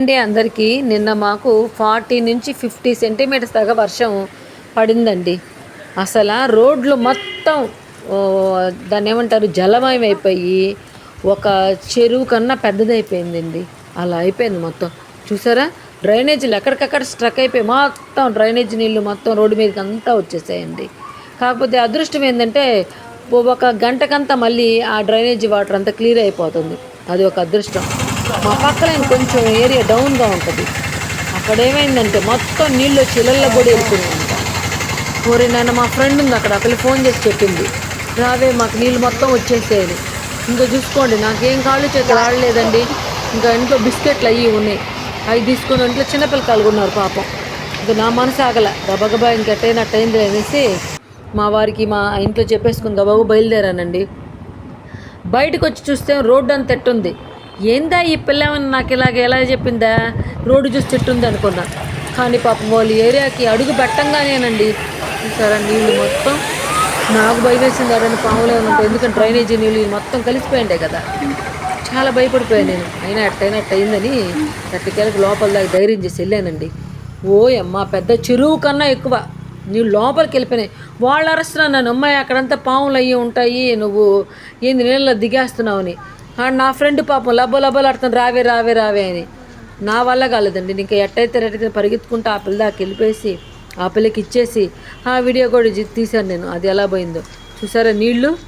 అండి అందరికీ నిన్న మాకు ఫార్టీ నుంచి ఫిఫ్టీ సెంటీమీటర్స్ దాకా వర్షం పడిందండి. అసలు రోడ్లు మొత్తం దాన్ని ఏమంటారు జలమయం అయిపోయి ఒక చెరువు కన్నా పెద్దదైపోయిందండి. అలా అయిపోయింది మొత్తం. చూసారా? డ్రైనేజీలు ఎక్కడికక్కడ స్ట్రక్ అయిపోయి మొత్తం డ్రైనేజ్ నీళ్ళు మొత్తం రోడ్డు మీదకి అంతా వచ్చేసాయండి. కాకపోతే అదృష్టం ఏంటంటే ఒక గంటకంతా మళ్ళీ ఆ డ్రైనేజీ వాటర్ అంతా క్లియర్ అయిపోతుంది. అది ఒక అదృష్టం. మా పక్కన కొంచెం ఏరియా డౌన్గా ఉంటుంది. అక్కడ ఏమైందంటే మొత్తం నీళ్ళు వచ్చి ఇళ్ళల్లో కూడా వెళ్ళిపోయిందంట. ఓరి నాన్న మా ఫ్రెండ్ ఉంది అక్కడ అక్కడ ఫోన్ చేసి చెప్పింది. రావే మాకు నీళ్ళు మొత్తం వచ్చేసేది ఇంకా చూసుకోండి నాకేం కాళ్ళు చేతులు ఆడలేదండి. ఇంకా ఇంట్లో బిస్కెట్లు అయ్యి ఉన్నాయి. అవి తీసుకుని ఇంట్లో చిన్నపిల్లకాయలు ఉన్నారు పాపం. ఇంకా నా మనసు ఆగల. గబగబా ఇంకెట్టయినట్టు అయింది అనేసి మా వారికి మా ఇంట్లో చెప్పేసుకుని గబాబు బయలుదేరానండి. బయటకు వచ్చి చూస్తే రోడ్డు అంత ఎట్టుంది ఏందా ఈ పిల్లమని నాకు ఇలాగ ఎలా చెప్పిందా? రోడ్డు చూసి చెట్టు ఉంది అనుకున్నా. కానీ పాపం వాళ్ళ ఏరియాకి అడుగు పెట్టంగానేనండి. సరే నీళ్ళు మొత్తం? నాకు భయం వేసింది అడని పాములే ఉంటాయి ఎందుకంటే డ్రైనేజీ నీళ్ళు మొత్తం కలిసిపోయిండే కదా. చాలా భయపడిపోయాను నేను. అయినా అట్టయినట్టు అయిందని ఎట్టకేలకు లోపల దాకా ధైర్యం చేసి వెళ్ళానండి. ఓయమ్మ పెద్ద చెరువు కన్నా ఎక్కువ. నీళ్ళు లోపలికి వెళ్ళిపోయినాయి. వాళ్ళు అరుస్తున్నాను నన్ను. అమ్మాయి అక్కడంతా పాములు అయ్యి ఉంటాయి. నువ్వు ఏంది నీళ్ళలో దిగేస్తున్నావు అని. నా ఫ్రెండ్ పాపం లబ్బ లబ్బలాడుతాను రావే రావే రావే అని. నా వల్ల కాలేదండి. ఇంకా ఎట్టయితే రెట్టయితే పరిగెత్తుకుంటూ ఆ పిల్ల దాకా వెళ్ళిపోయేసి ఆ పిల్లకి ఇచ్చేసి ఆ వీడియో కూడా తీశాను నేను. అది ఎలా పోయిందో. చూసారా నీళ్ళు?